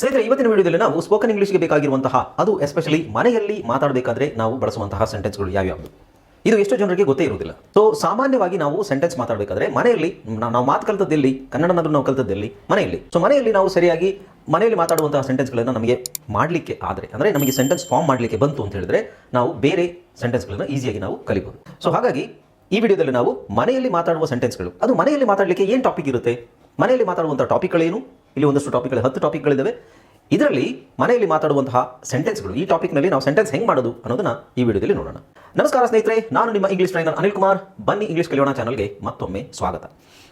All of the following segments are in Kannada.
ಸ್ನೇಹಿತರೆ, ಇವತ್ತಿನ ವಿಡಿಯೋದಲ್ಲಿ ನಾವು ಸ್ಪೋಕನ್ ಇಂಗ್ಲೀಷ್ಗೆ ಬೇಕಾಗಿರುವಂತಹ, ಅದು ಎಸ್ಪೆಷಲಿ ಮನೆಯಲ್ಲಿ ಮಾತಾಡಬೇಕಾದ್ರೆ ನಾವು ಬಳಸುವಂತಹ ಸೆಂಟೆನ್ಸ್ಗಳು ಯಾವ್ಯಾವುದು ಇದು ಎಷ್ಟು ಜನರಿಗೆ ಗೊತ್ತೇ ಇರುವುದಿಲ್ಲ. ಸೊ ಸಾಮಾನ್ಯವಾಗಿ ನಾವು ಸೆಂಟೆನ್ಸ್ ಮಾತಾಡಬೇಕಾದ್ರೆ ಮನೆಯಲ್ಲಿ ನಾವು ಮಾತು ಕಲಿತದ್ದಲ್ಲಿ ಕನ್ನಡನಾದ್ರೂ ನಾವು ಕಲಿತದ್ದಲ್ಲಿ ಮನೆಯಲ್ಲಿ. ಸೊ ಮನೆಯಲ್ಲಿ ನಾವು ಸರಿಯಾಗಿ ಮನೆಯಲ್ಲಿ ಮಾತಾಡುವಂತಹ ಸೆಂಟೆನ್ಸ್ಗಳನ್ನು ನಮಗೆ ಮಾಡಲಿಕ್ಕೆ ಆದರೆ, ಅಂದರೆ ನಮಗೆ ಸೆಂಟೆನ್ಸ್ ಫಾರ್ಮ್ ಮಾಡಲಿಕ್ಕೆ ಬಂತು ಅಂತ ಹೇಳಿದ್ರೆ ನಾವು ಬೇರೆ ಸೆಂಟೆನ್ಸ್ಗಳನ್ನು ಈಸಿಯಾಗಿ ನಾವು ಕಲಿಬಹುದು ಸೊ ಹಾಗಾಗಿ ಈ ವಿಡಿಯೋದಲ್ಲಿ ನಾವು ಮನೆಯಲ್ಲಿ ಮಾತಾಡುವ ಸೆಂಟೆನ್ಸ್ಗಳು ಅದು ಮನೆಯಲ್ಲಿ ಮಾತಾಡಲಿಕ್ಕೆ ಏನು ಟಾಪಿಕ್ ಇರುತ್ತೆ? ಮನೆಯಲ್ಲಿ ಮಾತಾಡುವಂಥ ಟಾಪಿಕ್ಗಳೇನು ಇಲ್ಲಿ ಒಂದಷ್ಟು ಟಾಪಿಕ್ಗಳು ಹತ್ತು ಟಾಪಿಕ್ಗಳಿದ್ದಾವೆ ಇದರಲ್ಲಿ ಮನೆಯಲ್ಲಿ ಮಾತಾಡುವಂತಹ ಸೆಂಟೆನ್ಸ್ಗಳು ಈ ಟಾಪಿಕ್ನಲ್ಲಿ ನಾವು ಸೆಂಟೆನ್ಸ್ ಹೆಂಗೆ ಮಾಡೋದು ಅನ್ನೋದನ್ನ ಈ ವಿಡಿಯೋದಲ್ಲಿ ನೋಡೋಣ. ನಮಸ್ಕಾರ ಸ್ನೇಹಿತರೆ, ನಾನು ನಿಮ್ಮ ಇಂಗ್ಲಿಷ್ ಟ್ರೈನರ್ ಅನಿಲ್ ಕುಮಾರ್. ಬನ್ನಿ ಇಂಗ್ಲಿಷ್ ಕಲಿಯೋಣ ಚಾನಲ್ಗೆ ಮತ್ತೊಮ್ಮೆ ಸ್ವಾಗತ.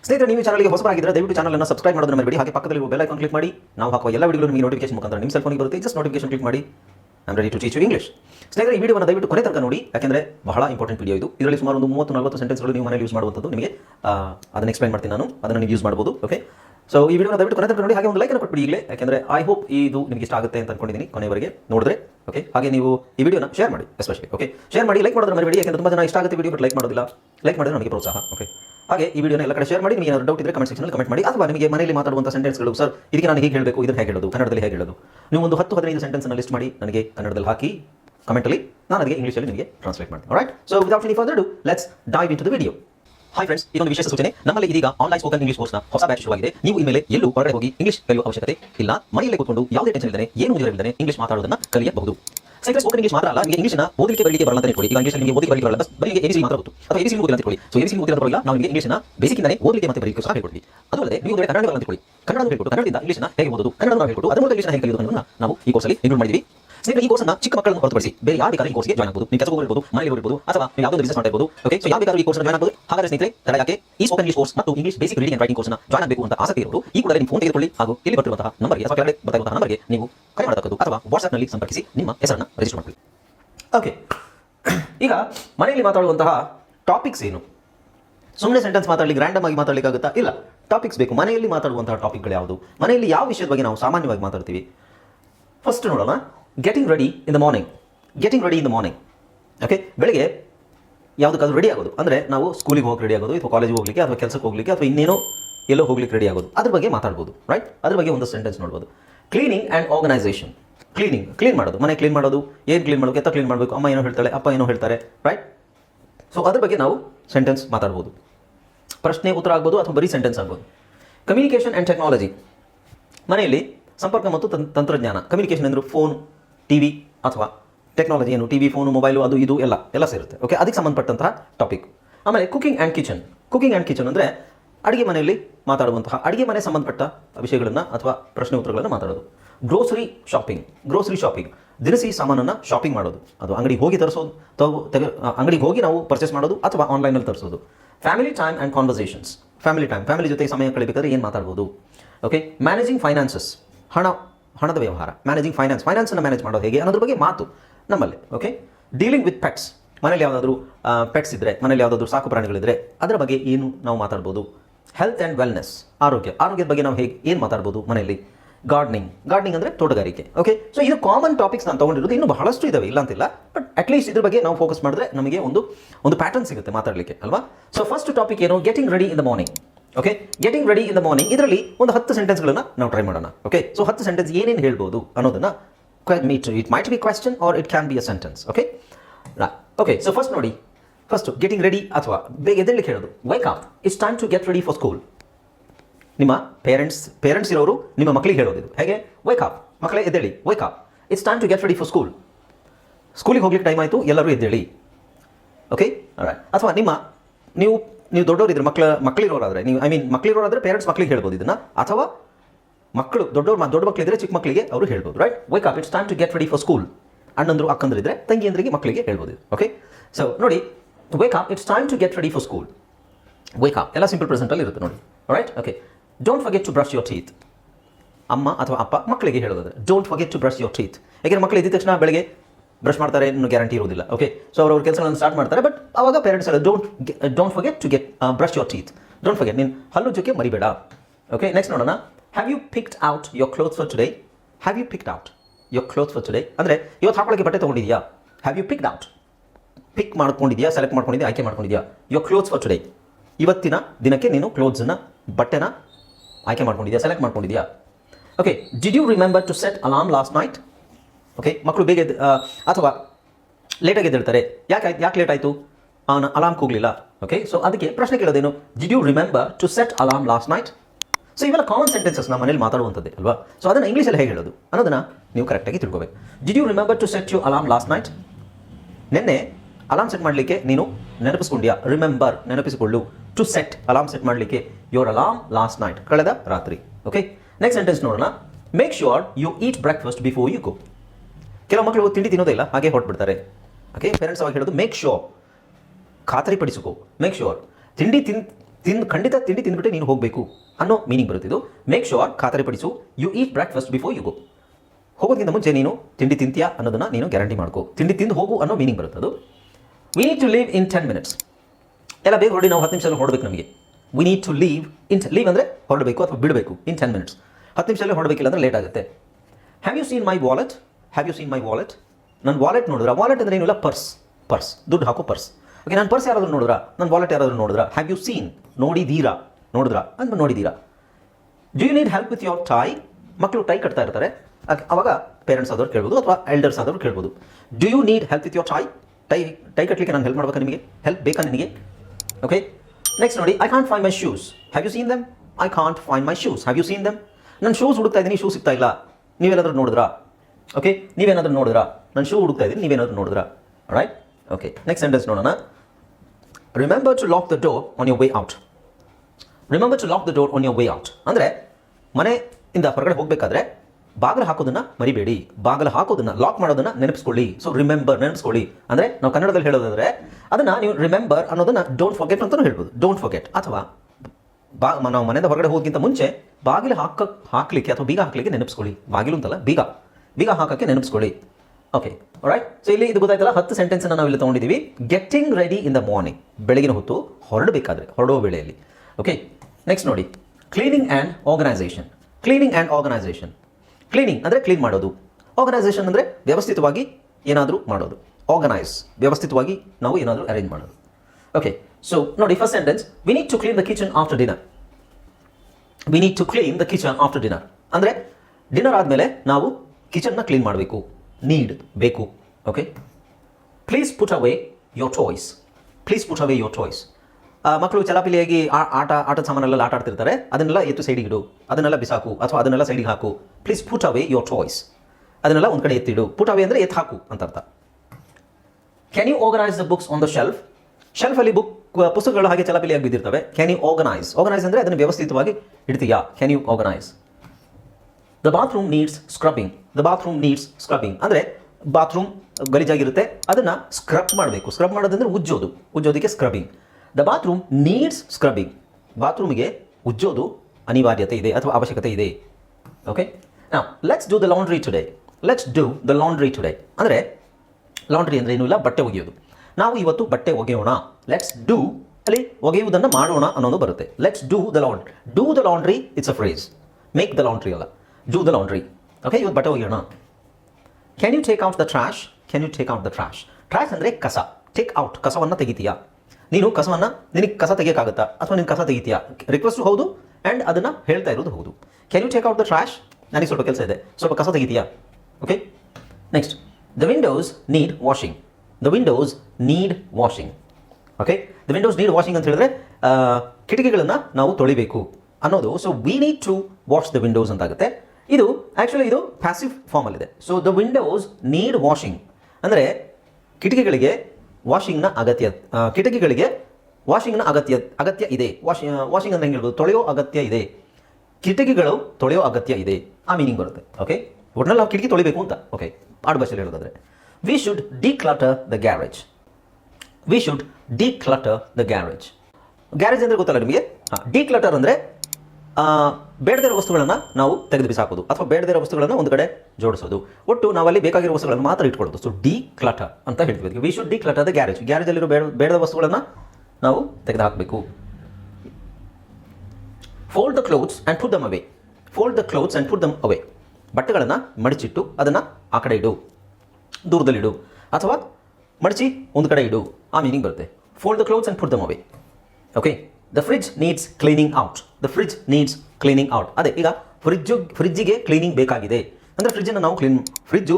ಸ್ನೇಹಿತರೆ, ನೀವು ಚಾನಲ್ಗೆ ಹೊಸಬರಾಗಿದ್ದರೆ ದಯವಿಟ್ಟು ಚಾನಲ್ ಅನ್ನು ಸಬ್ಸ್ಕ್ರೈಬ್ ಮಾಡೋದನ್ನ ಮರಿಬೇಡಿ. ಹಾಗೆ ಪಕ್ಕದಲ್ಲಿ ಬೆಲ್ ಐಕಾನ್ ಕ್ಲಿಕ್ ಮಾಡಿ. ನಾವು ಹಾಕುವ ಎಲ್ಲ ವಿಡಿಯೋಗಳು ನಿಮಗೆ ನೋಟಿಫಿಕೇಶನ್ ಮುಖಾಂತರ ನಿಮ್ಮ ಸೆಲ್ಫೋನಿಗೆ ಬರುತ್ತೆ. ಜಸ್ಟ್ ನೋಟಿಫಿಕೇಶನ್ ಕ್ಲಿಕ್ ಮಾಡಿ. I'm ready to teach you English ಸ್ನೇಹಿತರೆ, ಈ ವಿಡಿಯೋವನ್ನು ದಯವಿಟ್ಟು ಕೊನೆ ತನಕ ನೋಡಿ. ಯಾಕೆಂದರೆ ಬಹಳ ಇಂಪಾರ್ಟೆಂಟ್ ವಿಡಿಯೋ ಇದು. ಇದರಲ್ಲಿ ಸುಮಾರು ಒಂದು ಮೂವತ್ತು ನಲವತ್ತು ಸೆಂಟೆನ್ಸ್ಗಳು ನೀವು ಮನೇಲಿ ಯೂಸ್ ಮಾಡುವಂಥದ್ದು. ನಿಮಗೆ ಅದನ್ನು ಎಕ್ಸ್ಪ್ಲೈನ್ ಮಾಡ್ತೀನಿ ನಾನು. ಅದನ್ನು ನೀವು ಯೂಸ್ ಮಾಡ್ಬೋದು ಓಕೆ ಸೊ ಈ ವಿಡಿಯೋನ ದಯವಿಟ್ಟು ಕೊನೆ ತನಕ ನೋಡಿ, ಹಾಗೆ ಒಂದು ಲೈಕ್ ಅನ್ನು ಕೊಟ್ಬಿಡಿ ಈಗಲೇ. ಯಾಕೆಂದರೆ ಐ ಹೋಪ್ ಇದು ನಿಮಗೆ ಇಷ್ಟ ಆಗುತ್ತೆ ಅಂತ ಅನ್ಕೊಂಡಿದ್ದೀನಿ ಕೊನೆವರೆಗೆ ನೋಡಿದ್ರೆ ಓಕೆ ಹಾಗೆ ನೀವು ಈ ವಿಡಿಯೋನ ಶೇರ್ ಮಾಡಿ ಎಸ್ಪೆಷಲಿ ಓಕೆ ಶೇರ್ ಮಾಡಿ ಲೈಕ್ ಮಾಡೋದ್ರ ಮರಿಬೇಡಿ, ಯಾಕೆಂದ್ರೆ ತುಂಬ ಜನ ಇಷ್ಟ ಆಗುತ್ತೆ ವಿಡಿಯೋ ಬಟ್ ಲೈಕ್ ಮಾಡೋದಿಲ್ಲ. ಲೈಕ್ ಮಾಡಿದ್ರೆ ನಮಗೆ ಪ್ರೋತ್ಸಾಹ ಓಕೆ ಹಾಗೆ ಈ ವಿಡಿಯೋನ ಎಲ್ಲ ಕಡೆ ಶೇರ್ ಮಾಡಿ, ನಿಮಗೆ ಏನಾದ್ರು ಡೌಟ್ ಇದ್ರೆ ಕಮೆಂಟ್ ಸೆಕ್ಷನ್ ಕಮೆಂಟ್ ಮಾಡಿ, ಅಥವಾ ನಿಮಗೆ ಮನೆಯಲ್ಲಿ ಮಾತಾಡುವಂಥ ಸೆಂಟೆನ್ಸ್ಗಳು ಸರ್ ಇದಕ್ಕೆ ನಾನು ಹೇಗೆ ಹೇಳಬೇಕು, ಇದನ್ನು ಹೇಗೆ ಹೇಳೋದು, ಕನ್ನಡದಲ್ಲಿ ಹೇಗೆ ಹೇಳೋದು? ನೀವು ಒಂದು ಹತ್ತು, ಹದಿನೈದು ಸೆಂಟೆನ್ಸ್ ಲಿಸ್ಟ್ ಮಾಡಿ, ನನಗೆ ಕನ್ನಡದಲ್ಲಿ ಹಾಕಿ ಕಮೆಂಟಲ್ಲಿ ನಾನು ಅದಕ್ಕೆ ಇಂಗ್ಲೀಷಲ್ಲಿ ನಿಮಗೆ ಟ್ರಾನ್ಸ್ಲೇಟ್ ಮಾಡ್ತೀನಿ right so without any further do let's dive into the video hi friends ಇದೊಂದು ವಿಶೇಷ ಸೂಚನೆ. ನಮ್ಮಲ್ಲಿ ಇದೀಗ ಆನ್ಲೈನ್ ಸ್ಪೋಕನ್ ಇಂಗ್ಲಿಷ್ ಕೋರ್ಸ್ನ ಹೊಸ ಬ್ಯಾಚ್ ಶುರುವಾಗಿದೆ. ನೀವು ಇನ್ಮೇಲೆ ಎಲ್ಲೂ ಹೊರಗಡೆ ಹೋಗಿ ಇಂಗ್ಲಿಷ್ ಕಲಿಯುವ ಅವಶ್ಯಕತೆ ಇಲ್ಲ. ಮನೆಯಲ್ಲೇ ಕೂತ್ಕೊಂಡು ಯಾವುದೇ ಟೆನ್ಷನ್ ಇಲ್ಲದೆ, ಏನು ಇಲ್ಲದೆ ಇಂಗ್ಲಿಷ್ ಮಾತಾಡೋದನ್ನ ಕಲಿಯಬಹುದು. ಸ್ನೇಹಿತರೆ ಸ್ಪೋಕನ್ ಇಂಗ್ಲಿಷ್ ಮಾತ್ರ ಅಲ್ಲ, ನಿಮಗೆ ಇಂಗ್ಲಿಷ್ನ ಓದಲಿಕ್ಕೆ ಬರಲಿಕ್ಕೆ ಬರಲ್ಲ ಅಂತ ಇಟ್ಕೊಳ್ಳಿ ಈಗ ಇಂಗ್ಲಿಷ್ ನಿಮಗೆ ಓದಲಿಕ್ಕೆ ಬರಲಿಕ್ಕೆ ಬರಲ್ಲ ಬರೀ ಎಬಿಸಿ ಮಾತ್ರ ಗೊತ್ತು. ಅಥವಾ ಎಬಿಸಿ ಓದಿಲ್ಲ ಅಂತ ಇಟ್ಕೊಳ್ಳಿ ಸೊ ಎಬಿಸಿ ಓದಿಲ್ಲ ಬರಲ್ಲ ನಾವು ನಿಮಗೆ ಇಂಗ್ಲಿಷ್ನ ಬೇಸಿಕ್ ಇಂದಾನೆ ಓದಲಿಕ್ಕೆ ಮತ್ತೆ ಬರಲಿಕ್ಕೆ ಸಹ ಹೇಳ್ಕೊಡ್ತೀವಿ. ಅದು ಅಲ್ಲದೆ ನೀವು ಕನ್ನಡ ಬರಲ್ಲ ಅಂತ ಇಟ್ಕೊಳ್ಳಿ ಕನ್ನಡ ಹೇಳ್ಕೊಟ್ಟು, ಕನ್ನಡದಿಂದ ಇಂಗ್ಲಿಷ್ನ ಹೇಗೆ ಓದೋದು? ಕನ್ನಡ ಹೇಳ್ಕೊಟ್ಟು, ಅದರ ಮೂಲಕ ಇಂಗ್ಲಿಷ್ನ ಹೇಗೆ ಕಲಿಯೋದು ನಾವು ಈ ಕೋರ್ಸಲ್ಲಿ ಇನ್ಕ್ಲೂಡ್ ಮಾಡಿದ್ದೀವಿ ಸ್ನೇಹಿತರೆ ಈ ಕೋರ್ಸ್ನ ಚಿಕ್ಕ ಮಕ್ಕಳನ್ನು ಹೊರತುಪಡಿಸಿ ಬೇರೆ ಯಾರು ಬೇಕಾದ್ರೂ ಈ ಕೋರ್ಸ್ಗೆ ಜಾಯ್ನ್ ಆಗಬಹುದು ನೀವು ಕೆಲಸ ಹೋಗಿರ್ಬೋದು ಮನೆಯಲ್ಲಿ ಹೋಗಿರ್ಬೋದು ಅಥವಾ ಯಾವುದೋ ಬಿಸಿನೆಸ್ ಮಾಡ್ತಾ ಇರ್ಬೋದು. ಓಕೆ ಸೊ ಯಾವ ಬೇಕಾದ್ರೂ ಈ ಕೋರ್ಸ್ ಜಾಯ್ನ್ ಆಗಬಹುದು ಹಾಗಾದ್ರೆ ಸ್ನೇಹಿತರೆ ತಡ ಯಾಕೆ? ಈ ಸ್ಪೋಕನ್ ಇಂಗ್ಲಿಷ್ ಕೋರ್ಸ್ ಮತ್ತು English basic reading and writing ಕೋರ್ಸ್ನ ಜಾಯ್ನ್ ಆಗಬೇಕು ಅಂತ ಆಸಕ್ತಿ ಇರೋರು ಈ ಕೂಡಲೇ ನಿಮ್ಮ ಫೋನ್ ತೆಗೆದುಕೊಳ್ಳಿ ಹಾಗೂ ಇಲ್ಲಿ ಬರ್ತಿರುವಂತಹ ನಂಬರ್ಗೆ ಅಥವಾ ಕೆಳಗಡೆ ಬರ್ತಾ ಇರುವಂತಹ ನಂಬರ್ಗೆ ನೀವು ಕರೆ ಮಾಡತಕ್ಕದ್ದು ಅಥವಾ ವಾಟ್ಸ್ಆಪ್ನಲ್ಲಿ ಸಂಪರ್ಕಿಸಿ ನಿಮ್ಮ ಹೆಸರನ್ನು ರಿಜಿಸ್ಟರ್ ಮಾಡ್ಕೊಳ್ಳಿ. ಓಕೆ ಈಗ ಮನೆಯಲ್ಲಿ ಮಾತಾಡುವಂತಹ ಟಾಪಿಕ್ಸ್ ಏನು? ಸುಮ್ಮನೆ ಸೆಂಟೆನ್ಸ್ ಮಾತಾಡಲಿಕ್ಕೆ ರ್ಯಾಂಡಮ್ ಆಗಿ ಮಾತಾಡಲಿಕ್ಕಾಗುತ್ತಾ ಇಲ್ಲ. ಟಾಪಿಕ್ಸ್ ಬೇಕು. ಮನೆಯಲ್ಲಿ ಮಾತಾಡುವಂತಹ ಟಾಪಿಕ್ಗಳು ಯಾವುದು? ಮನೆಯಲ್ಲಿ ಯಾವ ವಿಷಯದ ಬಗ್ಗೆ ನಾವು ಸಾಮಾನ್ಯವಾಗಿ ಮಾತಾಡ್ತೀವಿ? ಫಸ್ಟ್ ನೋಡೋಣ. Getting ready in the morning getting ready in the morning okay ಬೆಳಿಗ್ಗೆ ಯಾವುದಕ್ಕಾದ್ರೂ ರೆಡಿ ಆಗೋದು. ಅಂದರೆ ನಾವು ಸ್ಕೂಲಿಗೆ ಹೋಗಿ ರೆಡಿ ಆಗೋದು, ಅಥವಾ ಕಾಲೇಜಿಗೆ ಹೋಗಲಿಕ್ಕೆ, ಅಥವಾ ಕೆಲಸಕ್ಕೆ ಹೋಗಲಿಕ್ಕೆ, ಅಥವಾ ಇನ್ನೇನೋ ಎಲ್ಲೋ ಹೋಗ್ಲಿಕ್ಕೆ ರೆಡಿ ಆಗೋದು. ಅದ್ರ ಬಗ್ಗೆ ಮಾತಾಡ್ಬೋದು ರೈಟ್ ಅದ್ರ ಬಗ್ಗೆ ಒಂದು ಸೆಂಟೆನ್ಸ್ ನೋಡ್ಬೋದು. Cleaning and organisation cleaning clean ಮಾಡೋದು. ಮನೆ ಕ್ಲೀನ್ ಮಾಡೋದು, ಏನು ಕ್ಲೀನ್ ಮಾಡಬೇಕು ಎತ್ತ ಕ್ಲೀನ್ ಮಾಡಬೇಕು, ಅಮ್ಮ ಏನೋ ಹೇಳ್ತಾಳೆ, ಅಪ್ಪ ಏನೋ ಹೇಳ್ತಾರೆ ರೈಟ್ ಸೊ ಅದ್ರ ಬಗ್ಗೆ ನಾವು ಸೆಂಟೆನ್ಸ್ ಮಾತಾಡ್ಬೋದು. ಪ್ರಶ್ನೆ, ಉತ್ತರ ಆಗ್ಬೋದು, ಅಥವಾ ಬರೀ ಸೆಂಟೆನ್ಸ್ ಆಗ್ಬೋದು. ಕಮ್ಯುನಿಕೇಷನ್ ಆ್ಯಂಡ್ ಟೆಕ್ನಾಲಜಿ ಮನೆಯಲ್ಲಿ ಸಂಪರ್ಕ ಮತ್ತು ತಂತ್ರಜ್ಞಾನ. ಕಮ್ಯುನಿಕೇಷನ್ ಅಂದರೆ ಫೋನ್ ಟಿ ವಿ ಅಥವಾ ಟೆಕ್ನಾಲಜಿ ಏನು ಟಿ ವಿ ಫೋನು ಮೊಬೈಲು ಅದು ಇದು ಎಲ್ಲ ಎಲ್ಲ ಸೇರುತ್ತೆ. ಓಕೆ ಅದಕ್ಕೆ ಸಂಬಂಧಪಟ್ಟಂತಹ ಟಾಪಿಕ್ ಆಮೇಲೆ cooking and kitchen cooking and kitchen ಅಂದರೆ ಅಡುಗೆ ಮನೆಯಲ್ಲಿ ಮಾತಾಡುವಂತಹ, ಅಡುಗೆ ಮನೆ ಸಂಬಂಧಪಟ್ಟ ವಿಷಯಗಳನ್ನು ಅಥವಾ ಪ್ರಶ್ನೆ ಉತ್ತರಗಳನ್ನು ಮಾತಾಡೋದು. ಗ್ರೋಸರಿ ಶಾಪಿಂಗ್ ಗ್ರೋಸರಿ ಶಾಪಿಂಗ್ ದಿನಸಿ ಸಾಮಾನನ್ನು ಶಾಪಿಂಗ್ ಮಾಡೋದು. ಅದು ಅಂಗಡಿಗೆ ಹೋಗಿ ತರಿಸೋದು ತಗೋ ತೆಗ ಅಂಗಡಿಗೆ ಹೋಗಿ ನಾವು ಪರ್ಚೇಸ್ ಮಾಡೋದು ಅಥವಾ ಆನ್ಲೈನಲ್ಲಿ ತರಿಸೋದು. Family time and conversations family time family ಜೊತೆ ಸಮಯ ಕಳಿಬೇಕಾದ್ರೆ ಏನು ಮಾತಾಡ್ಬೋದು? ಓಕೆ ಮ್ಯಾನೇಜಿಂಗ್ ಫೈನಾನ್ಸಸ್ ಹಣ ಹಣದ ವ್ಯವಹಾರ ಮ್ಯಾನೇಜಿಂಗ್ ಫೈನಾನ್ಸ್ ಫೈನಾನ್ಸನ್ನು ಮ್ಯಾನೇಜ್ ಮಾಡೋದು ಹೇಗೆ ಅನ್ನೋದ್ರ ಬಗ್ಗೆ ಮಾತು ನಮ್ಮಲ್ಲಿ ಓಕೆ ಡೀಲಿಂಗ್ ವಿತ್ ಪೆಟ್ಸ್ ಮನೇಲಿ ಯಾವುದಾದ್ರೂ ಪೆಟ್ಸ್ ಇದ್ದರೆ ಮನೇಲಿ ಯಾವುದಾದ್ರೂ ಸಾಕು ಪ್ರಾಣಿಗಳಿದ್ರೆ, ಅದರ ಬಗ್ಗೆ ಏನು ನಾವು ಮಾತಾಡ್ಬೋದು? ಹೆಲ್ತ್ ಆ್ಯಂಡ್ ವೆಲ್ನೆಸ್ ಆರೋಗ್ಯ, ಆರೋಗ್ಯದ ಬಗ್ಗೆ ನಾವು ಹೇಗೆ, ಏನು ಮಾತಾಡ್ಬೋದು ಮನೆಯಲ್ಲಿ ಗಾರ್ಡ್ನಿಂಗ್ ಗಾರ್ಡ್ನಿಂಗ್ ಅಂದರೆ ತೋಟಗಾರಿಕೆ ಓಕೆ ಸೊ ಇದು ಕಾಮನ್ ಟಾಪಿಕ್ಸ್ ನಾನು ತೊಗೊಂಡಿರೋದು, ಇನ್ನೂ ಬಹಳಷ್ಟು ಇದಾವೆ ಇಲ್ಲ ಅಂತಿಲ್ಲ ಬಟ್ ಅಟ್ಲೀಸ್ಟ್ ಇದ್ರ ಬಗ್ಗೆ ನಾವು ಫೋಕಸ್ ಮಾಡಿದ್ರೆ ನಮಗೆ ಒಂದು ಒಂದು ಪ್ಯಾಟರ್ನ್ ಸಿಗುತ್ತೆ ಮಾತಾಡಲಿಕ್ಕೆ, ಅಲ್ವಾ? ಸೊ ಫಸ್ಟ್ ಟಾಪಿಕ್ ಏನು? Getting ready in the morning okay getting ready in the morning ಇದರಲ್ಲಿ ಒಂದು ಹತ್ತು ಸೆಂಟೆನ್ಸ್ಗಳನ್ನು ನಾವು ಟ್ರೈ ಮಾಡೋಣ. ಓಕೆ ಸೊ ಹತ್ತು ಸೆಂಟೆನ್ಸ್ ಏನೇನು ಹೇಳ್ಬೋದು ಅನ್ನೋದನ್ನ meet it might be question or it can be a sentence okay okay so first ನೋಡಿ. ಫಸ್ಟ್ ಗೆಟಿಂಗ್ ರೆಡಿ ಅಥವಾ ಬೇಗ ಎದ್ದೇಳಿ ಹೇಳೋದು. Wake it's time to get ready for school ನಿಮ್ಮ ಪೇರೆಂಟ್ಸ್ ಪೇರೆಂಟ್ಸ್ ಇರೋರು ನಿಮ್ಮ ಮಕ್ಕಳಿಗೆ ಹೇಳೋದು ಇದು. ಹೇಗೆ? ವೈಕ್ ಮಕ್ಕಳೇ, ಎದ್ದೇಳಿ. Wake it's time to get ready for school ಸ್ಕೂಲಿಗೆ ಹೋಗ್ಲಿಕ್ಕೆ ಟೈಮ್ ಆಯಿತು. ಎಲ್ಲರೂ ಎದ್ದೇಳಿ. ಓಕೆ ಅಥವಾ ನಿಮ್ಮ ನೀವು ನೀವು ದೊಡ್ಡವರಿದ್ರೆ ಮಕ್ಕಳ ಮಕ್ಕಳಿರೋರಾದ್ರೆ ನೀವು ಐ ಮೀನ್ ಮಕ್ಕಳಿರೋರಾದ್ರೆ ಪೇರೆಂಟ್ಸ್ ಮಕ್ಕಳಿಗೆ ಹೇಳ್ಬೋದು ಇದನ್ನ. ಅಥವಾ ಮಕ್ಕಳು, ದೊಡ್ಡವ್ರು ದೊಡ್ಡ ಮಕ್ಕಳಿದ್ರೆ ಚಿಕ್ಕ ಮಕ್ಕಳಿಗೆ ಅವರು ಹೇಳ್ಬೋದು right wake up it's time to get ready for school ಅಣ್ಣಂದ್ರು, ಅಕ್ಕಂದ್ರಿದ್ರೆ ತಂಗಿಯಂದ್ರಿಗೆ ಮಕ್ಕಳಿಗೆ ಹೇಳ್ಬೋದು ಓಕೆ ಸೊ ನೋಡಿ wake up it's time to get ready for school wake up ಎಲ್ಲ ಸಿಂಪಲ್ ಪ್ರೆಸೆಂಟಲ್ಲಿ ಇರುತ್ತೆ ನೋಡಿ right okay don't forget to brush your teeth ಅಮ್ಮ ಅಥವಾ ಅಪ್ಪ ಮಕ್ಕಳಿಗೆ ಹೇಳೋದಾದ್ರೆ don't forget to brush your teeth ಯಾಕೆಂದ್ರೆ ಮಕ್ಕಳು ಇದ್ದ ತಕ್ಷಣ ಬೆಳಗ್ಗೆ ಬ್ರಷ್ ಮಾಡ್ತಾರೆ, ಇನ್ನು ಗ್ಯಾರಂಟಿ ಇರೋದಿಲ್ಲ ಓಕೆ ಸೊ ಅವ್ರವ್ರ ಕೆಲಸಗಳನ್ನು ಸ್ಟಾರ್ಟ್ ಮಾಡ್ತಾರೆ ಬಟ್ ಅವಾಗ ಪೇರೆಂಟ್ಸ್ ಎಲ್ಲ don't don't forget to get brush your teeth don't forget ನೀನು ಹಲ್ಲು ಜೊತೆ ಮರಿಬೇಡ ಓಕೆ ನೆಕ್ಸ್ಟ್ ನೋಡೋಣ. Have you picked out your cloth for today have you picked out your cloth for today ಅಂದರೆ ಇವತ್ತು ಹಾಕೊಳ್ಳೋಕ್ಕೆ ಬಟ್ಟೆ ತೊಗೊಂಡಿದ್ಯಾ? Have you picked out pick ಮಾಡ್ಕೊಂಡಿದ್ಯಾ? Select ಮಾಡ್ಕೊಂಡಿದ್ಯಾ? ಆಯ್ಕೆ ಮಾಡ್ಕೊಂಡಿದ್ಯಾ? ಯೋರ್ ಕ್ಲೋತ್ಸ್ ಫಾರ್ ಟುಡೇ ಇವತ್ತಿನ ದಿನಕ್ಕೆ ನೀನು ಕ್ಲೋತ್ಸನ್ನು ಬಟ್ಟೆನ ಆಯ್ಕೆ ಮಾಡ್ಕೊಂಡಿದ್ಯಾ? Select ಮಾಡ್ಕೊಂಡಿದ್ಯಾ? Okay did you remember to set alarm last night okay ಮಕ್ಕಳು ಬೇಗ ಎದ್ದು- ಅಥವಾ ಲೇಟಾಗಿ ಎದ್ದೇಳ್ತಾರೆ. ಯಾಕೆ ಯಾಕೆ ಲೇಟ್ ಆಯಿತು? ಅವನ ಅಲಾರ್ಮ್ ಕೂಗಲಿಲ್ಲ. ಓಕೆ ಸೊ ಅದಕ್ಕೆ ಪ್ರಶ್ನೆ ಕೇಳೋದೇನು? Did you remember to set alarm last night so ಇವೆಲ್ಲ ಕಾಮನ್ ಸೆಂಟೆನ್ಸಸ್ ನಮ್ಮ ಮನೇಲಿ ಮಾತಾಡುವಂಥದ್ದು, ಅಲ್ವಾ? ಸೊ ಅದನ್ನು ಇಂಗ್ಲೀಷಲ್ಲಿ ಹೇಗೆ ಹೇಳೋದು? ಅನ್ನೋದನ್ನು ನೀವು ಕರೆಕ್ಟಾಗಿ ತಿಳ್ಕೋಬೇಕು. Did you remember to set you alarm last night ನಿನ್ನೆ ಅಲಾರ್ಮ್ ಸೆಟ್ ಮಾಡಲಿಕ್ಕೆ ನೀನು ನೆನಪಿಸ್ಕೊಂಡ್ಯಾ? ರಿಮೆಂಬರ್ ನೆನಪಿಸಿಕೊಳ್ಳು. ಟು ಸೆಟ್ ಅಲಾರ್ಮ್ ಸೆಟ್ ಮಾಡಲಿಕ್ಕೆ ಯೋರ್ ಅಲಾರ್ಮ್ ಲಾಸ್ಟ್ ನೈಟ್ ಕಳೆದ ರಾತ್ರಿ. ಓಕೆ ನೆಕ್ಸ್ಟ್ ಸೆಂಟೆನ್ಸ್ ನೋಡೋಣ. Make sure you eat breakfast before you go ಕೆಲವು ಮಕ್ಕಳು ತಿಂಡಿ ತಿನ್ನೋದೇ ಇಲ್ಲ, ಹಾಗೆ ಹೊರಟ್ಬಿಡ್ತಾರೆ. ಓಕೆ ಪೇರೆಂಟ್ಸ್ ಅವಾಗ ಹೇಳೋದು ಮೇಕ್ ಶೋರ್ ಖಾತರಿಪಡಿಸಿಕೊ ಮೇಕ್ ಶೋರ್ ತಿಂಡಿ ತಿನ್ ತಿಂದು ಖಂಡಿತ ತಿಂಡಿ ತಿಂದ್ಬಿಟ್ಟು ನೀನು ಹೋಗಬೇಕು ಅನ್ನೋ ಮೀನಿಂಗ್ ಬರುತ್ತಿದ್ದು make sure ಖಾತರಿಪಡಿಸು you eat breakfast before you go ಹೋಗೋದಕ್ಕಿಂತ ಮುಂಚೆ ನೀನು ತಿಂಡಿ ತಿಂತೀಯಾ ಅನ್ನೋದನ್ನು ನೀನು ಗ್ಯಾರಂಟಿ ಮಾಡ್ಕೋ. ತಿಂಡಿ ತಿಂದು ಹೋಗು ಅನ್ನೋ ಮೀನಿಂಗ್ ಬರುತ್ತೆ ಅದು. We need to leave in ten minutes ಎಲ್ಲ ಬೇಗ ಹೊರಡಿ, ನಾವು ಹತ್ತು ನಿಮಿಷದಲ್ಲಿ ಹೊರಡಬೇಕು ನಮಗೆ. We need to leave in leave ಅಂದರೆ ಹೊರಡಬೇಕು ಅಥವಾ ಬಿಡಬೇಕು ಇನ್ ಟೆನ್ ಮಿನಿಟ್ಸ್ ಹತ್ತು ನಿಮಿಷದಲ್ಲಿ ಹೊರಡಬೇಕಿಲ್ಲ ಅಂದರೆ ಲೇಟ್ ಆಗುತ್ತೆ. Have you seen my wallet have you seen my wallet ನನ್ನ ವಾಲೆಟ್ ನೋಡಿದ್ರ? ವಾಲೆಟ್ ಅಂದರೆ ಏನಿಲ್ಲ? ಪರ್ಸ್ ಪರ್ಸ್ ದುಡ್ಡು ಹಾಕೋ ಪರ್ಸ್ ಓಕೆ ನಾನು ಪರ್ಸ್ ಯಾರಾದರೂ ನೋಡಿದ್ರ? ನನ್ನ ವಾಲೆಟ್ ಯಾರಾದರೂ ನೋಡಿದ್ರ? ಹ್ಯಾವ್ ಯು ಸೀನ್ ನೋಡಿದ್ದೀರಾ ನೋಡಿದ್ರಾ? ಅಂದ್ರೆ ನೋಡಿದ್ದೀರಾ do you need help with your tie ಮಕ್ಕಳು ಟೈ ಕಟ್ತಾ ಇರ್ತಾರೆ. ಅವಾಗ ಪೇರೆಂಟ್ಸ್ ಆದವ್ರು ಕೇಳ್ಬೋದು ಅಥವಾ ಎಲ್ಡರ್ಸ್ ಆದವ್ರು ಕೇಳ್ಬೋದು. Do you need help with your tie tie tie ಕಟ್ಲಿಕ್ಕೆ ನಾನು ಹೆಲ್ಪ್ ಮಾಡ್ಬೇಕಾ ನಿಮಗೆ? ಹೆಲ್ಪ್ ಬೇಕಾ ನಿಮಗೆ ಓಕೆ ನೆಕ್ಸ್ಟ್ ನೋಡಿ I can't find my shoes have you seen them I can't find my shoes have you seen them ನನ್ನ ಶೂಸ್ ಹುಡುಕ್ತಾ ಇದ್ದೀನಿ ಶೂ ಸಿಗ್ತಾ ಇಲ್ಲ. ನೀವೆಲ್ಲಾದರೂ ನೋಡಿದ್ರಾ? ಓಕೆ ನೀವೇನಾದರೂ ನೋಡಿದ್ರಾ? ನಾನು ಶೂ ಹುಡುಕ್ತಾ ಇದ್ದೀನಿ, ನೀವೇನಾದರೂ ನೋಡಿದ್ರಾ? ರೈಟ್ ಓಕೆ ನೆಕ್ಸ್ಟ್ ಸೆಂಟೆನ್ಸ್ ನೋಡೋಣ. Remember to lock the door on your way out remember to lock the door on your way out ಅಂದರೆ ಮನೆಯಿಂದ ಹೊರಗಡೆ ಹೋಗಬೇಕಾದ್ರೆ ಬಾಗಿಲು ಹಾಕೋದನ್ನ ಮರಿಬೇಡಿ. ಬಾಗಿಲು ಹಾಕೋದನ್ನ ಲಾಕ್ ಮಾಡೋದನ್ನ ನೆನಪಿಸ್ಕೊಳ್ಳಿ. So remember ನೆನಪಿಸ್ಕೊಳ್ಳಿ. ಅಂದರೆ, ನಾವು ಕನ್ನಡದಲ್ಲಿ ಹೇಳೋದಾದ್ರೆ, ಅದನ್ನ ನೀವು ರಿಮೆಂಬರ್ ಅನ್ನೋದನ್ನ ಡೋಂಟ್ ಫೊಗೆಟ್ ಅಂತಲೂ ಹೇಳ್ಬೋದು. ಡೋಂಟ್ ಫೊಗೆಟ್ ಅಥವಾ ಬಾ, ನಾವು ಮನೆಯಿಂದ ಹೊರಗಡೆ ಹೋಗಿಂತ ಮುಂಚೆ ಬಾಗಿಲು ಹಾಕ, ಹಾಕಲಿಕ್ಕೆ ಅಥವಾ ಬೀಗ ಹಾಕಲಿಕ್ಕೆ ನೆನಪಿಸ್ಕೊಳ್ಳಿ. ಬಾಗಿಲು ಅಂತಲ್ಲ ಬೀಗ. ಬೀಗ ಹಾಕಕ್ಕೆ ನೆನಪಿಸ್ಕೊಳ್ಳಿ. ಓಕೆ ರೈಟ್ ಸೊ ಇಲ್ಲಿ ಇದು ಗೊತ್ತಾಯ್ತಲ್ಲ, ಹತ್ತು ಸೆಂಟೆನ್ಸ್ ನಾವು ಇಲ್ಲಿ ತೊಗೊಂಡಿದ್ದೀವಿ getting ready in the morning ಬೆಳಗಿನ ಹೊತ್ತು ಹೊರಡಬೇಕಾದ್ರೆ ಹೊರಡೋ ವೇಳೆಯಲ್ಲಿ. ಓಕೆ ನೆಕ್ಸ್ಟ್ ನೋಡಿ. Cleaning and organisation cleaning and organisation cleaning ಅಂದರೆ ಕ್ಲೀನ್ ಮಾಡೋದು. ಆರ್ಗನೈಸೇಷನ್ ಅಂದರೆ ವ್ಯವಸ್ಥಿತವಾಗಿ ಏನಾದರೂ ಮಾಡೋದು. ಆರ್ಗನೈಸ್ ವ್ಯವಸ್ಥಿತವಾಗಿ ನಾವು ಏನಾದರೂ ಅರೇಂಜ್ ಮಾಡೋದು. ಓಕೆ ಸೊ ನೋಡಿ first sentence we need to clean the kitchen after dinner we need to clean the kitchen after dinner ಅಂದರೆ ಡಿನ್ನರ್ ಆದಮೇಲೆ ನಾವು ಕಿಚನ್ನ ಕ್ಲೀನ್ ಮಾಡಬೇಕು. ನೀಡ್ ಬೇಕು. Okay please put away your toys please put away your toys ಮಕ್ಕಳು ಚಲಾಪಿಲಿಯಾಗಿ ಆಟ, ಆಟದ ಸಾಮಾನೆಲ್ಲ ಆಟ ಆಡ್ತಿರ್ತಾರೆ. ಅದನ್ನೆಲ್ಲ ಎತ್ತು ಸೈಡಿಗೆ ಇಡು. ಅದನ್ನೆಲ್ಲ ಬಿಸಾಕು. ಅಥವಾ ಅದನ್ನೆಲ್ಲ ಸೈಡಿಗೆ ಹಾಕು. Please put away your toys ಅದನ್ನೆಲ್ಲ ಒಂದು ಕಡೆ ಎತ್ತಿಡು. ಪುಟ್ ಅವೇ ಅಂದರೆ ಎತ್ತು ಹಾಕು ಅಂತ ಅರ್ಥ. Can you organise the books on the shelf ಶೆಲ್ಫಲ್ಲಿ book ಪುಸ್ತಕಗಳು ಹಾಗೆ ಚಲಾಪಿಲಿಯಾಗಿ ಬಿದ್ದಿರ್ತವೆ. ಕ್ಯಾನ್ ಯು ಆರ್ಗನೈಸ್ ಆರ್ಗನೈಸ್ ಅಂದರೆ ಅದನ್ನು ವ್ಯವಸ್ಥಿತವಾಗಿ ಇಡ್ತೀಯಾ? Can you organise the bathroom needs scrubbing the bathroom needs scrubbing ಅಂದರೆ ಬಾತ್ರೂಮ್ ಗಲೀಜಾಗಿರುತ್ತೆ. ಅದನ್ನು ಸ್ಕ್ರಬ್ ಮಾಡಬೇಕು. ಸ್ಕ್ರಬ್ ಮಾಡೋದಂದ್ರೆ ಉಜ್ಜೋದು. ಉಜ್ಜೋದಕ್ಕೆ scrubbing the bathroom needs scrubbing ಬಾತ್ರೂಮಿಗೆ ಉಜ್ಜೋದು ಅನಿವಾರ್ಯತೆ ಇದೆ ಅಥವಾ ಅವಶ್ಯಕತೆ ಇದೆ. ಓಕೆ ನಾ let's do the laundry today let's do the laundry today ಅಂದರೆ ಲಾಂಡ್ರಿ ಅಂದರೆ ಏನೂ ಇಲ್ಲ, ಬಟ್ಟೆ ಒಗೆಯೋದು. ನಾವು ಇವತ್ತು ಬಟ್ಟೆ ಒಗೆಯೋಣ. ಲೆಟ್ಸ್ ಡೂ ಅಲ್ಲಿ ಒಗೆಯುವುದನ್ನು ಮಾಡೋಣ ಅನ್ನೋದು ಬರುತ್ತೆ. Let's do the laundry do the laundry it's a phrase make the laundry ಅಲ್ಲ. ಡೂ ದ ಲಾಂಡ್ರಿ ಓಕೆ ಇವತ್ತು ಬಟ್ಟೆ ಒಗೆಯೋಣ can you take out the trash can you take out the trash trash ಅಂದರೆ ಕಸ. ಟೇಕ್ ಔಟ್ ಕಸವನ್ನು ತೆಗಿತೀಯಾ? ನೀನು ಕಸವನ್ನು ನಿನಗೆ ಕಸ ತೆಗಿಯೋಕ್ಕಾಗುತ್ತಾ? ಅಥವಾ ನೀನು ಕಸ ತೆಗಿತೀಯಾ? ರಿಕ್ವೆಸ್ಟು ಹೌದು ಆ್ಯಂಡ್ ಅದನ್ನು ಹೇಳ್ತಾ ಇರೋದು ಹೌದು. Can you take out the trash ನನಗೆ ಸ್ವಲ್ಪ ಕೆಲಸ ಇದೆ. ಸ್ವಲ್ಪ ಕಸ ತೆಗಿತೀಯಾ? Okay next the windows need washing the windows need washing okay the windows need washing ಅಂತ ಹೇಳಿದ್ರೆ ಕಿಟಕಿಗಳನ್ನು ನಾವು ತೊಳಿಬೇಕು ಅನ್ನೋದು. So we need to wash the windows ಅಂತ ಆಗುತ್ತೆ. ಇದು ಆ್ಯಕ್ಚುಲಿ ಇದು passive ಫಾರ್ಮಲ್ಲಿದೆ so the windows need washing ಅಂದರೆ ಕಿಟಕಿಗಳಿಗೆ ವಾಷಿಂಗ್ನ ಅಗತ್ಯ ಕಿಟಕಿಗಳಿಗೆ ವಾಷಿಂಗ್ನ ಅಗತ್ಯ ಅಗತ್ಯ ಇದೆ. ವಾಷಿಂಗ್ ವಾಷಿಂಗ್ ಹೆಂಗೆ ಹೇಳ್ಬೋದು ತೊಳೆಯೋ ಅಗತ್ಯ ಇದೆ. ಕಿಟಕಿಗಳು ತೊಳೆಯೋ ಅಗತ್ಯ ಇದೆ. ಆ ಮೀನಿಂಗ್ ಬರುತ್ತೆ. ಓಕೆ ಒಟ್ನಲ್ಲಿ ನಾವು ಕಿಟಕಿ ತೊಳಿಬೇಕು ಅಂತ. ಓಕೆ ಆಡು ಭಾಷೆಯಲ್ಲಿ ಹೇಳೋದಾದ್ರೆ. We should declutter the garage we should declutter the garage garage ಅಂದರೆ ಗೊತ್ತಲ್ಲ ನಿಮಗೆ? ಹಾಂ ಡಿ ಕ್ಲಟರ್ ಅಂದರೆ ಬೇಡದಿರೋ ವಸ್ತುಗಳನ್ನು ನಾವು ತೆಗೆದು ಬಿಸಾಕೋದು ಅಥವಾ ಬೇಡದಿರೋ ವಸ್ತುಗಳನ್ನು ಒಂದು ಕಡೆ ಜೋಡಿಸೋದು. ಒಟ್ಟು ನಾವಲ್ಲಿ ಬೇಕಾಗಿರೋ ವಸ್ತುಗಳನ್ನು ಮಾತ್ರ ಇಟ್ಕೊಳ್ಳೋದು. ಸೊ ಡಿ ಕ್ಲಟ ಅಂತ ಹೇಳ್ತೀವಿ we should declutter the garage ಗ್ಯಾರೇಜಲ್ಲಿರೋ ಬೇಡ, ಬೇಡದ ವಸ್ತುಗಳನ್ನು ನಾವು ತೆಗೆದು ಹಾಕಬೇಕು. Fold the clothes and put them away fold the clothes and put them away ಬಟ್ಟೆಗಳನ್ನು ಮಡಚಿಟ್ಟು ಅದನ್ನು ಆ ಕಡೆ ಇಡು. ದೂರದಲ್ಲಿಡು ಅಥವಾ ಮಡಚಿ ಒಂದು ಕಡೆ ಇಡು. ಆ ಮೀನಿಂಗ್ ಬರುತ್ತೆ. Fold the clothes and put them away okay the fridge needs cleaning out the fridge needs cleaning out ಅದೇ, ಈಗ ಫ್ರಿಜ್ಜು ಫ್ರಿಜ್ಜಿಗೆ ಕ್ಲೀನಿಂಗ್ ಬೇಕಾಗಿದೆ. ಅಂದರೆ ಫ್ರಿಜ್ಜನ್ನು ನಾವು ಕ್ಲೀನ್ ಫ್ರಿಜ್ಜು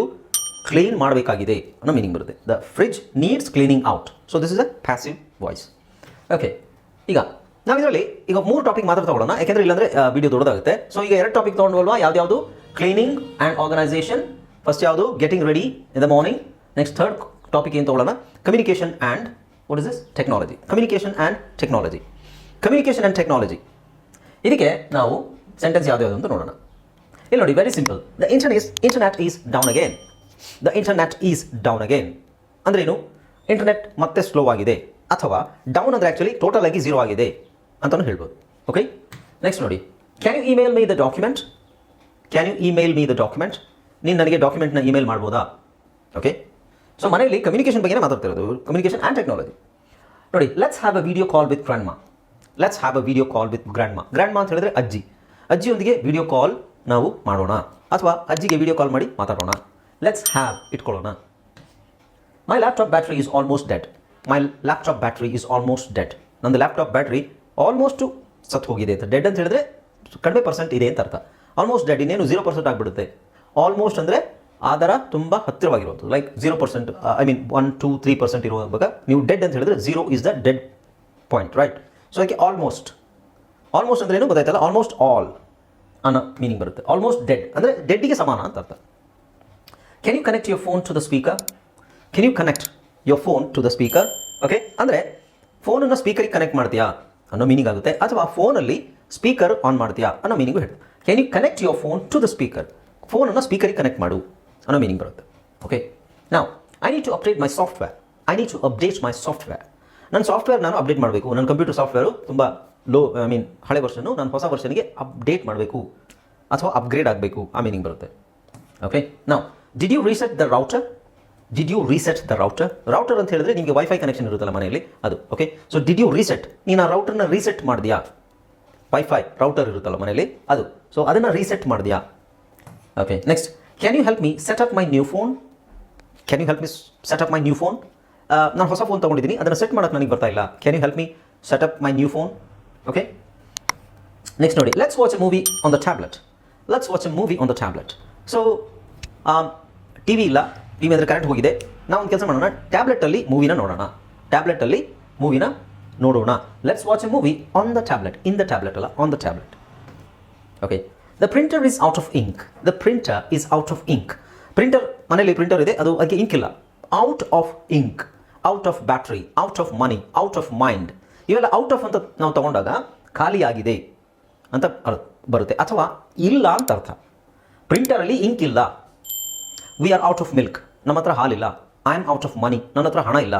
ಕ್ಲೀನ್ ಮಾಡಬೇಕಾಗಿದೆ ಅನ್ನೋ ಮೀನಿಂಗ್ ಬರುತ್ತೆ. The fridge needs cleaning out so this is a passive voice okay ಈಗ ನಾವು ಇದರಲ್ಲಿ ಈಗ ಮೂರು ಟಾಪಿಕ್ ಮಾತ್ರ ತಗೊಳ್ಳೋಣ. ಯಾಕೆಂದರೆ ಇಲ್ಲಾಂದರೆ ವಿಡಿಯೋ ದೊಡ್ಡದಾಗುತ್ತೆ. ಸೊ ಈಗ ಎರಡು ಟಾಪಿಕ್ ತೊಗೊಂಡ್ವಲ್ವಾ? ಯಾವ್ದು ಕ್ಲೀನಿಂಗ್ ಆ್ಯಂಡ್ ಆರ್ಗನೈಸೇಷನ್ ಫಸ್ಟ್ ಯಾವುದು? Getting ready in the morning next third topic ಏನು ತೊಗೊಳ್ಳೋಣ? Communication and what is this technology communication and technology communication and technology ಇದಕ್ಕೆ ನಾವು ಸೆಂಟೆನ್ಸ್ ಯಾವ್ದು ಅಂತ ನೋಡೋಣ. ಇಲ್ಲಿ ನೋಡಿ very simple the internet is internet is down again the internet is down again ಅಂದ್ರೇನು ಇಂಟರ್ನೆಟ್ ಮತ್ತೆ ಸ್ಲೋ ಆಗಿದೆ. ಅಥವಾ ಡೌನ್ ಅಂದರೆ ಆ್ಯಕ್ಚುಲಿ ಟೋಟಲ್ ಆಗಿ ಝೀರೋ ಆಗಿದೆ ಅಂತಲೂ ಹೇಳ್ಬೋದು. ಓಕೆ ನೆಕ್ಸ್ಟ್ ನೋಡಿ. Can you email me the document can you email me the document ನೀನು ನನಗೆ ಡಾಕ್ಯುಮೆಂಟ್ನ ಇಮೇಲ್ ಮಾಡ್ಬೋದಾ? ಓಕೆ ಸೊ ಮನೆಯಲ್ಲಿ ಕಮ್ಯುನಿಕೇಷನ್ ಬಗ್ಗೆ ಮಾತಾಡ್ತಿರೋದು ಕಮ್ಯುನಿಕೇಷನ್ ಆ್ಯಂಡ್ ಟೆಕ್ನಾಲಜಿ ನೋಡಿ let's have a video call with friend ma let's have a video call with grandma ಅಂತ ಹೇಳಿದ್ರೆ ಅಜ್ಜಿ. ಅಜ್ಜಿಯೊಂದಿಗೆ ವಿಡಿಯೋ ಕಾಲ್ ನಾವು ಮಾಡೋಣ. ಅಥವಾ ಅಜ್ಜಿಗೆ ವಿಡಿಯೋ ಕಾಲ್ ಮಾಡಿ ಮಾತಾಡೋಣ. ಲೆಟ್ಸ್ ಹ್ಯಾವ್ ಇಟ್ಕೊಳ್ಳೋಣ. My laptop battery is almost dead my laptop battery is almost dead ನಂದು ಲ್ಯಾಪ್ಟಾಪ್ ಬ್ಯಾಟ್ರಿ ಆಲ್ಮೋಸ್ಟು ಸತ್ತು ಹೋಗಿದೆ ಅಂತ. ಡೆಡ್ ಅಂತ ಹೇಳಿದ್ರೆ ಕಡಿಮೆ ಪರ್ಸೆಂಟ್ ಇದೆ ಅಂತ ಅರ್ಥ. ಆಲ್ಮೋಸ್ಟ್ ಡೆಡ್ ಇನ್ನೇನು ಜೀರೋ ಪರ್ಸೆಂಟ್ ಆಗಿಬಿಡುತ್ತೆ. ಆಲ್ಮೋಸ್ಟ್ ಅಂದರೆ ಆಧಾರ ತುಂಬ ಹತ್ತಿರವಾಗಿರೋದು. Like zero percent I mean one two three percent ಇರುವಾಗ ನೀವು ಡೆಡ್ ಅಂತ ಹೇಳಿದ್ರೆ zero is the dead point right so ಅದಕ್ಕೆ ಆಲ್ಮೋಸ್ಟ್ ಆಲ್ಮೋಸ್ಟ್ ಅಂದ್ರೆ ಏನು ಗೊತ್ತಾಯ್ತಲ್ಲ? ಆಲ್ಮೋಸ್ಟ್ ಆಲ್ ಅನ್ನೋ ಮೀನಿಂಗ್ ಬರುತ್ತೆ. ಆಲ್ಮೋಸ್ಟ್ ಡೆಡ್ ಅಂದರೆ ಡೆಡ್ಡಿಗೆ ಸಮಾನ ಅಂತ ಅರ್ಥ. Can you connect your phone to the speaker can you connect your phone to the speaker okay ಅಂದರೆ ಫೋನನ್ನು ಸ್ಪೀಕರಿಗೆ ಕನೆಕ್ಟ್ ಮಾಡ್ತೀಯಾ ಅನ್ನೋ ಮೀನಿಂಗ್ ಆಗುತ್ತೆ. ಅಥವಾ ಫೋನಲ್ಲಿ ಸ್ಪೀಕರ್ ಆನ್ ಮಾಡ್ತೀಯಾ ಅನ್ನೋ ಮೀನಿಂಗು ಹೇಳಿ can you connect your phone to the speaker ಫೋನನ್ನು ಸ್ಪೀಕರಿಗೆ ಕನೆಕ್ಟ್ ಮಾಡು ಅನ್ನೋ ಮೀನಿಂಗ್ ಬರುತ್ತೆ. ಓಕೆ ನಾವು I need to update my software I need to update my software ನನ್ನ ಸಾಫ್ಟ್ವೇರ್ ನಾನು ಅಪ್ಡೇಟ್ ಮಾಡಬೇಕು. ನನ್ನ ಕಂಪ್ಯೂಟರ್ ಸಾಫ್ಟ್ವೇರು ತುಂಬ ಲೋ ಐ ಮೀನ್ ಹಳೆ ವರ್ಷನು ನಾನು ಹೊಸ ವರ್ಷನಿಗೆ ಅಪ್ಡೇಟ್ ಮಾಡಬೇಕು. ಅಥವಾ ಅಪ್ಗ್ರೇಡ್ ಆಗಬೇಕು. ಆ ಮೀನಿಂಗ್ ಬರುತ್ತೆ. ಓಕೆ ನಾವು did you reset the router did you reset the router router ಅಂತ ಹೇಳಿದ್ರೆ ನಿಮಗೆ ವೈಫೈ ಕನೆಕ್ಷನ್ ಇರುತ್ತಲ್ಲ ಮನೆಯಲ್ಲಿ? ಅದು. Okay so did you reset ನೀನು ಆ ರೌಟರ್ನ ರೀಸೆಟ್ ಮಾಡಿದ್ಯಾ? ವೈಫೈ ರೌಟರ್ ಇರುತ್ತಲ್ಲ ಮನೆಯಲ್ಲಿ? ಅದು. ಸೊ ಅದನ್ನು ರೀಸೆಟ್ ಮಾಡಿದ್ಯಾ? Okay next can you help me set up my new phone can you help me set up my new phone ನಾನು ಹೊಸ ಫೋನ್ ತೊಗೊಂಡಿದ್ದೀನಿ ಅದನ್ನು ಸೆಟ್ ಮಾಡೋಕ್ಕೆ ನನಗೆ ಬರ್ತಾ ಇಲ್ಲ. Can you help me set up my new phone okay next ನೋಡಿ let's watch a movie on the tablet let's watch a movie on the tablet so T V ಇಲ್ಲ ಟಿ ವಿ ಅಂದರೆ ಕರೆಂಟ್ ಹೋಗಿದೆ. ನಾವು ಒಂದು ಕೆಲಸ ಮಾಡೋಣ. ಟ್ಯಾಬ್ಲೆಟಲ್ಲಿ ಮೂವಿನ ನೋಡೋಣ. ಟ್ಯಾಬ್ಲೆಟಲ್ಲಿ ಮೂವಿನ ನೋಡೋಣ. Let's watch a movie on the tablet in the tablet ಅಲ್ಲ on the tablet okay the printer is out of ink the printer is out of ink printer ಮನೆಯಲ್ಲಿ ಪ್ರಿಂಟರ್ ಇದೆ, ಅದು ಅದಕ್ಕೆ ಇಂಕ್ ಇಲ್ಲ. Out of ink out of battery out of money out of mind ಇವೆಲ್ಲ ಔಟ್ ಆಫ್ ಅಂತ ನಾವು ತಗೊಂಡಾಗ ಖಾಲಿಯಾಗಿದೆ ಅಂತ ಬರುತ್ತೆ. ಅಥವಾ ಇಲ್ಲ ಅಂತ ಅರ್ಥ. ಪ್ರಿಂಟರಲ್ಲಿ ಇಂಕ್ ಇಲ್ಲ. We are out of milk ನಮ್ಮ ಹತ್ರ ಹಾಲಿಲ್ಲ. I am out of money ನನ್ನ ಹತ್ರ ಹಣ ಇಲ್ಲ.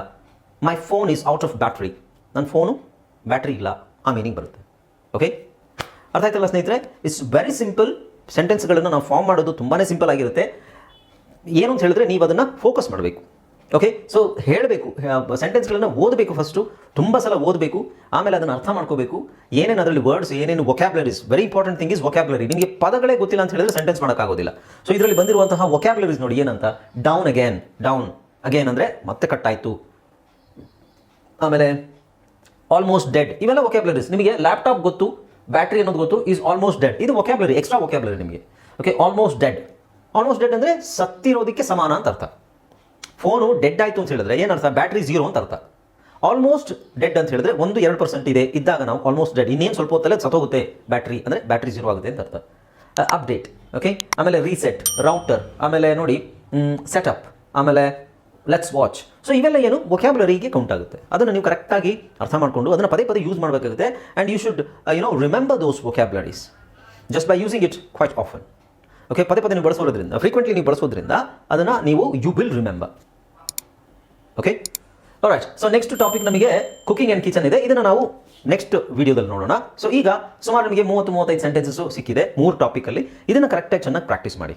My phone is out of battery ನನ್ನ ಫೋನು ಬ್ಯಾಟ್ರಿ ಇಲ್ಲ. ಆ ಮೀನಿಂಗ್ ಬರುತ್ತೆ. ಓಕೆ ಅರ್ಥ ಆಯ್ತಲ್ಲ ಸ್ನೇಹಿತರೆ? ಇಟ್ಸ್ ವೆರಿ ಸಿಂಪಲ್ ಸೆಂಟೆನ್ಸ್ಗಳನ್ನು ನಾವು ಫಾರ್ಮ್ ಮಾಡೋದು ತುಂಬಾ ಸಿಂಪಲ್ ಆಗಿರುತ್ತೆ. ಏನು ಅಂತ ಹೇಳಿದ್ರೆ ನೀವು ಅದನ್ನು ಫೋಕಸ್ ಮಾಡಬೇಕು. ಓಕೆ ಸೊ ಹೇಳಬೇಕು ಸೆಂಟೆನ್ಸ್ಗಳನ್ನು ಓದಬೇಕು ಫಸ್ಟು ತುಂಬ ಸಲ ಓದಬೇಕು, ಆಮೇಲೆ ಅದನ್ನು ಅರ್ಥ ಮಾಡ್ಕೋಬೇಕು. ಏನೇನು ಅದರಲ್ಲಿ ವರ್ಡ್ಸ್ ಏನೇನು vocabularies very important thing is vocabulary ನಿಮಗೆ ಪದಗಳೇ ಗೊತ್ತಿಲ್ಲ ಅಂತ ಹೇಳಿದ್ರೆ ಸೆಂಟೆನ್ಸ್ ಮಾಡೋಕ್ಕಾಗೋದಿಲ್ಲ. ಸೊ ಇದರಲ್ಲಿ ಬಂದಿರುವಂತಹ ವೊಕ್ಯಾಬ್ಲರೀಸ್ ನೋಡಿ, ಏನಂತ? ಡೌನ್ ಅಗೇನ್ ಡೌನ್ ಅಗೇನ್ ಅಂದರೆ ಮತ್ತೆ ಕಟ್ಟಾಯಿತು ಆಮೇಲೆ ಆಲ್ಮೋಸ್ಟ್ ಡೆಡ್ ಇವೆಲ್ಲ ವೊಕ್ಯಾಬ್ಲರೀಸ್ ನಿಮಗೆ ಲ್ಯಾಪ್ಟಾಪ್ ಗೊತ್ತು ಬ್ಯಾಟ್ರಿ ಅನ್ನೋದು ಗೊತ್ತು ಈಸ್ ಆಲ್ಮೋಸ್ಟ್ ಡೆಡ್ ಇದು ವೊಕ್ಯಾಬ್ಲರಿ ಎಕ್ಸ್ಟ್ರಾ ವೊಕ್ಯಾಬ್ಲರಿ ನಿಮಗೆ. Okay almost dead almost dead ಅಂದರೆ ಸತ್ತಿರೋದಕ್ಕೆ ಸಮಾನ ಅಂತ ಅರ್ಥ. ಫೋನು ಡೆಡ್ ಆಯಿತು ಅಂತ ಹೇಳಿದ್ರೆ ಏನರ್ಥ ಬ್ಯಾಟ್ರಿ ಜೀರೋ ಅಂತ ಅರ್ಥ. ಆಲ್ಮೋಸ್ಟ್ ಡೆಡ್ ಅಂತ ಹೇಳಿದ್ರೆ ಒಂದು ಎರಡು ಪರ್ಸೆಂಟ್ ಇದೆ, ಇದ್ದಾಗ ನಾವು ಆಲ್ಮೋಸ್ಟ್ ಡೆಡ್. ಇನ್ನೇನು ಸ್ವಲ್ಪ ಹೊತ್ತಲ್ಲೇ ಸತ್ತೋಗುತ್ತೆ ಬ್ಯಾಟ್ರಿ, ಅಂದರೆ ಬ್ಯಾಟ್ರಿ ಜೀರೋ ಆಗುತ್ತೆ ಅಂತ ಅರ್ಥ. ಅಪ್ಡೇಟ್ ಓಕೆ ಆಮೇಲೆ ರೀಸೆಟ್, ರೌಟರ್, ಆಮೇಲೆ ನೋಡಿ ಸೆಟಪ್, ಆಮೇಲೆ ಲೆಟ್ಸ್ ವಾಚ್. ಸೊ ಇವೆಲ್ಲ ಏನು ವೊಕ್ಯಾಬ್ಲರಿಗೆ ಕೌಂಟ್ ಆಗುತ್ತೆ. ಅದನ್ನು ನೀವು ಕರೆಕ್ಟಾಗಿ ಅರ್ಥ ಮಾಡಿಕೊಂಡು ಅದನ್ನು ಪದೇ ಪದೇ ಯೂಸ್ ಮಾಡಬೇಕಾಗುತ್ತೆ. And you should you know remember those vocabularies just by using it quite often okay ಪದೇ ಪದೇ ನೀವು ಬಳಸೋದ್ರಿಂದ ಫ್ರೀಕ್ವೆಂಟ್ಲಿ ನೀವು ಬಳಸೋದ್ರಿಂದ ಅದನ್ನು ನೀವು you will remember okay right so next topic ನಮಗೆ ಕುಕಿಂಗ್ ಆ್ಯಂಡ್ ಕಿಚನ್ ಇದೆ. ಇದನ್ನು ನಾವು ನೆಕ್ಸ್ಟ್ ವಿಡಿಯೋದಲ್ಲಿ ನೋಡೋಣ. ಸೊ ಈಗ ಸುಮಾರು ನಿಮಗೆ ಮೂವತ್ತು, ಮೂವತ್ತೈದು ಸೆಂಟೆನ್ಸಸ್ಸು ಸಿಕ್ಕಿದೆ. ಮೂರು ಟಾಪಿಕಲ್ಲಿ ಇದನ್ನು ಕರೆಕ್ಟಾಗಿ ಚೆನ್ನಾಗಿ ಪ್ರಾಕ್ಟೀಸ್ ಮಾಡಿ.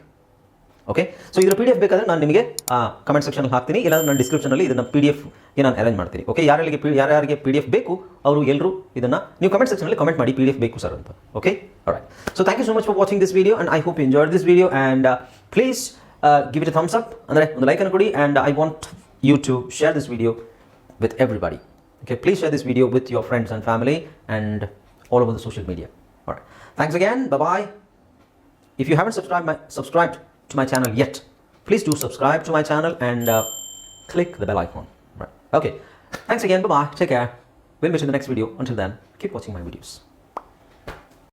ಓಕೆ ಸೊ ಇದರ ಪಿ ಡಿ ಎಫ್ ಬೇಕಾದರೆ ನಾನು ನಿಮಗೆ ಕಮೆಂಟ್ ಸೆಕ್ಷನಲ್ಲಿ ಹಾಕ್ತೀನಿ. ಇಲ್ಲಾಂದ್ರೆ ನಾನು ಡಿಸ್ಕ್ರಿಪ್ಷನಲ್ಲಿ ಇದನ್ನು ಪಿ ಡಿ ಎಫ್ಗೆ ನಾನು ಅರೇಂಜ್ ಮಾಡ್ತೀನಿ. ಓಕೆ ಯಾರಿಗೆ ಪಿ, ಯಾರ್ಯಾರಿಗೆ ಪಿ ಡಿ ಎಫ್ ಬೇಕು, ಅವರು ಎಲ್ಲರೂ ಇದನ್ನು ನೀವು ಕಮೆಂಟ್ ಸೆಕ್ಷನಲ್ಲಿ ಕಮೆಂಟ್ ಮಾಡಿ ಪಿ ಡಿ ಎಫ್ ಬೇಕು ಸರ್ ಅಂತ okay right so thank you so much for watching this video and I hope enjoy this video and please give it thumbs up ಅಂದರೆ ಒಂದು ಲೈಕನ್ನು ಕೊಡಿ and I want YouTube. Share this video with everybody. Okay, please share this video with your friends and family and all over the social media. All right. Thanks again. Bye bye. If you haven't subscribed my, subscribed to my channel yet, please do subscribe to my channel and uh, click the bell icon. Right. Okay. Thanks again. Bye bye. Take care. We'll meet in the next video. Until then, keep watching my videos.